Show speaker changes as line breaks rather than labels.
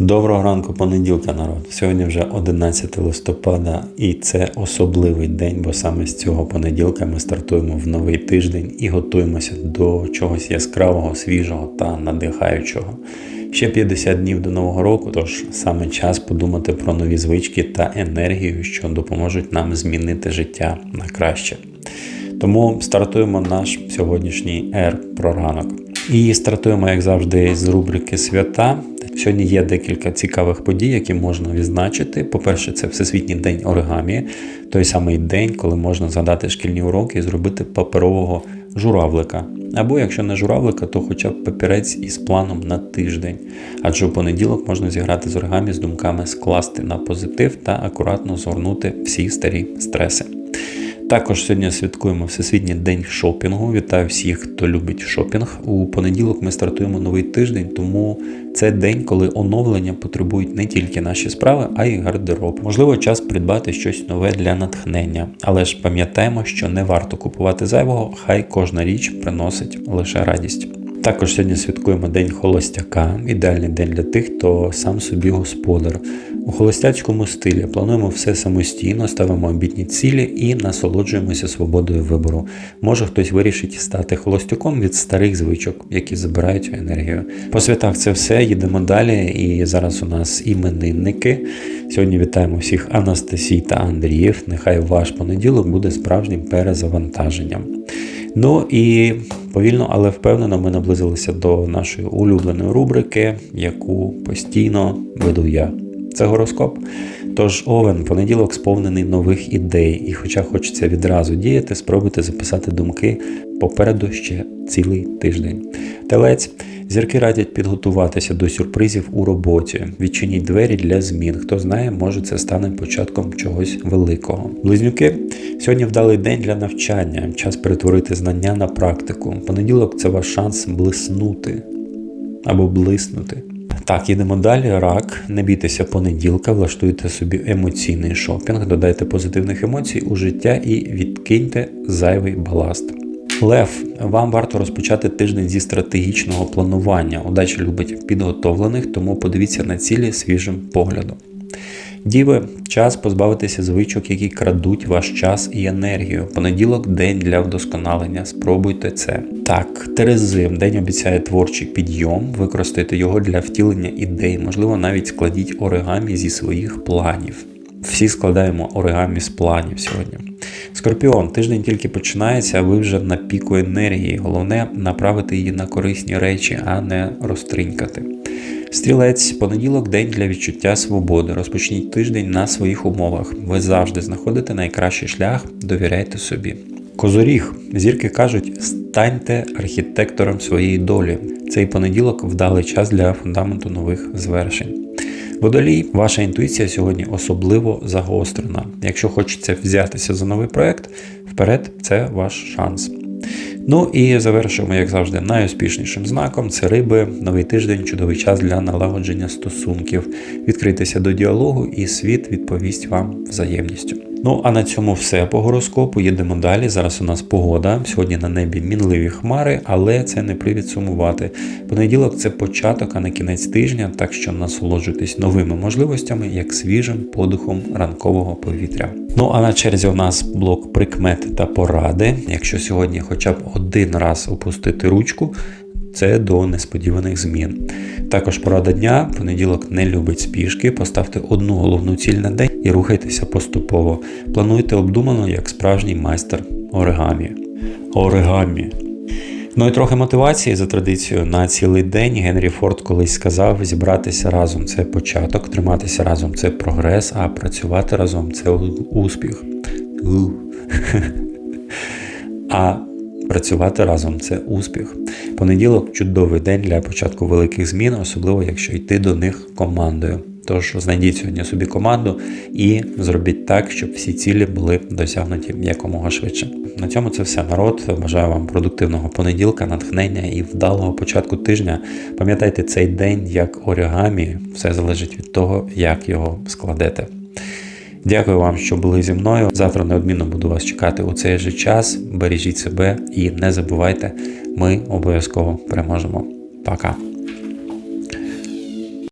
Доброго ранку, понеділка, народ. Сьогодні вже 11 листопада, і це особливий день, бо саме з цього понеділка ми стартуємо в новий тиждень і готуємося до чогось яскравого, свіжого та надихаючого. Ще 50 днів до нового року, тож саме час подумати про нові звички та енергію, що допоможуть нам змінити життя на краще. Тому стартуємо наш сьогоднішній ер про ранок. І стартуємо, як завжди, з рубрики свята. Сьогодні є декілька цікавих подій, які можна відзначити. По-перше, це Всесвітній день оригамі, той самий день, коли можна згадати шкільні уроки і зробити паперового журавлика. Або якщо не журавлика, то хоча б папірець із планом на тиждень. Адже у понеділок можна зіграти з оригамі з думками скласти на позитив та акуратно згорнути всі старі стреси. Також сьогодні святкуємо Всесвітній день шопінгу. Вітаю всіх, хто любить шопінг. У понеділок ми стартуємо новий тиждень, тому це день, коли оновлення потребують не тільки наші справи, а й гардероб. Можливо, час придбати щось нове для натхнення, але ж пам'ятаємо, що не варто купувати зайвого, хай кожна річ приносить лише радість. Також сьогодні святкуємо День холостяка, ідеальний день для тих, хто сам собі господар. У холостяцькому стилі плануємо все самостійно, ставимо обітні цілі і насолоджуємося свободою вибору. Може хтось вирішить стати холостяком від старих звичок, які забирають енергію. По святах це все. Їдемо далі. І зараз у нас іменинники. Сьогодні вітаємо всіх Анастасій та Андріїв. Нехай ваш понеділок буде справжнім перезавантаженням. Ну і повільно, але впевнено, ми наблизилися до нашої улюбленої рубрики, яку постійно веду я. Це гороскоп. Тож овен, понеділок сповнений нових ідей, і хоча хочеться відразу діяти, спробуйте записати думки попереду ще цілий тиждень. Телець. Зірки радять підготуватися до сюрпризів у роботі, відчиніть двері для змін. Хто знає, може це стане початком чогось великого. Близнюки сьогодні вдалий день для навчання, час перетворити знання на практику. Понеділок це ваш шанс блиснути або блиснути. Так, їдемо далі. Рак. Не бійтеся понеділка, влаштуйте собі емоційний шопінг, додайте позитивних емоцій у життя і відкиньте зайвий баласт. Лев, вам варто розпочати тиждень зі стратегічного планування. Удача любить підготовлених, тому подивіться на цілі свіжим поглядом. Діви, час позбавитися звичок, які крадуть ваш час і енергію. Понеділок день для вдосконалення. Спробуйте це. Так, Терези, день обіцяє творчий підйом, використайте його для втілення ідей, можливо, навіть складіть оригамі зі своїх планів. Всі складаємо оригамі з планів сьогодні. Скорпіон, тиждень тільки починається, а ви вже на піку енергії. Головне направити її на корисні речі, а не розтринькати. Стрілець, понеділок день для відчуття свободи. Розпочніть тиждень на своїх умовах. Ви завжди знаходите найкращий шлях, довіряйте собі. Козоріг, зірки кажуть, станьте архітектором своєї долі. Цей понеділок вдалий час для фундаменту нових звершень. Водолій, ваша інтуїція сьогодні особливо загострена. Якщо хочеться взятися за новий проект, вперед це ваш шанс. Ну і завершуємо, як завжди, найуспішнішим знаком це риби. Новий тиждень, чудовий час для налагодження стосунків. Відкритися до діалогу, і світ відповість вам взаємністю. Ну а на цьому все по гороскопу. Їдемо далі. Зараз у нас погода. Сьогодні на небі мінливі хмари, але це не привід сумувати. Понеділок це початок, а не кінець тижня, так що насолоджуйтесь новими можливостями, як свіжим подихом ранкового повітря. Ну а на черзі у нас блок прикмети та поради. Якщо сьогодні хоча б один раз опустити ручку, це до несподіваних змін. Також порада дня, понеділок не любить спішки, поставте одну головну ціль на день і рухайтеся поступово. Плануйте обдумано як справжній майстер оригамі. Оригамі. Ну і трохи мотивації за традицією на цілий день. Генрі Форд колись сказав: зібратися разом це початок, триматися разом це прогрес, а працювати разом це успіх. А Працювати разом це успіх. Понеділок чудовий день для початку великих змін, особливо якщо йти до них командою. Тож знайдіть сьогодні собі команду і зробіть так, щоб всі цілі були досягнуті якомога швидше. На цьому це все народ. Бажаю вам продуктивного понеділка, натхнення і вдалого початку тижня. Пам'ятайте цей день як оригамі, все залежить від того, як його складете. Дякую вам, що були зі мною. Завтра неодмінно буду вас чекати у цей же час. Бережіть себе і не забувайте, ми обов'язково переможемо. Пока.